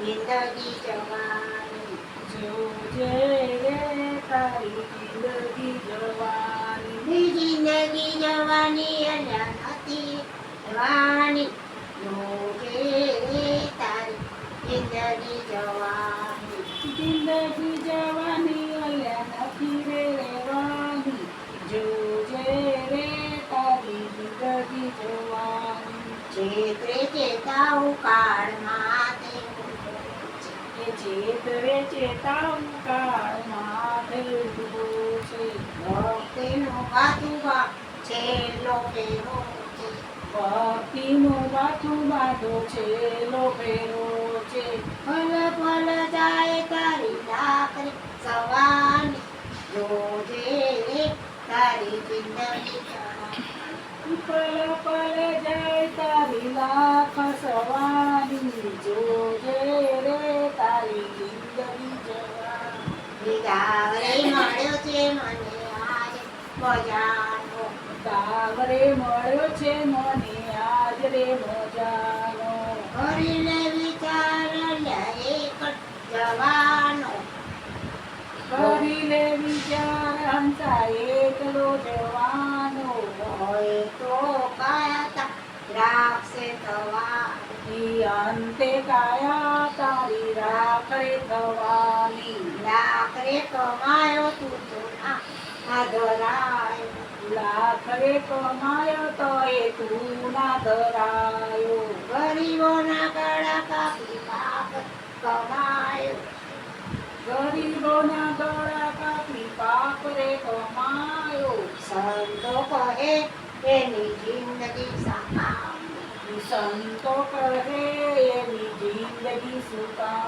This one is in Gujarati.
જિંદગી જવાની જોજે તારી જિંદગી જવાની જિંદગી જવાની અલ્યા નથી જવાની જોજે તારી જિંદગી જવાની જિંદગી જવાની અલ્યા નથી રે રહેવાની જોજે રે તારી જિંદગી જવાની ચેત્રે ચેતાવું કાળમાં ચેતાવું છેલ્લો ફેરો છે ભક્તિનો ફલ ફલ જાય તારી સવાની જોજે તારી જિંદગી પલ જાય તારી લાખ સવાની જોજે રે તારી જિંદગી જવાની વિદાવરે મળ્યો છે મને આજે મજાનો કરીને વિચાર એક જવાનો કરી લે વિચાર હંસા એકલો જવાનો ઈ અંતે કાયા તારી રાખરે થવાની રાખરે કમાયો તું તો ના આદરાય. લાખરે કમાયો તો એ તું ના ધરાયો. ગરીબોના ગળા કાપી પાપ કમાયો. ગરીબોના ગળા કાપી પાપ રે કમાયો. સંતો કહે એની જિંદગી સાકામ સંતો કહે એની જિંદગી સુકામ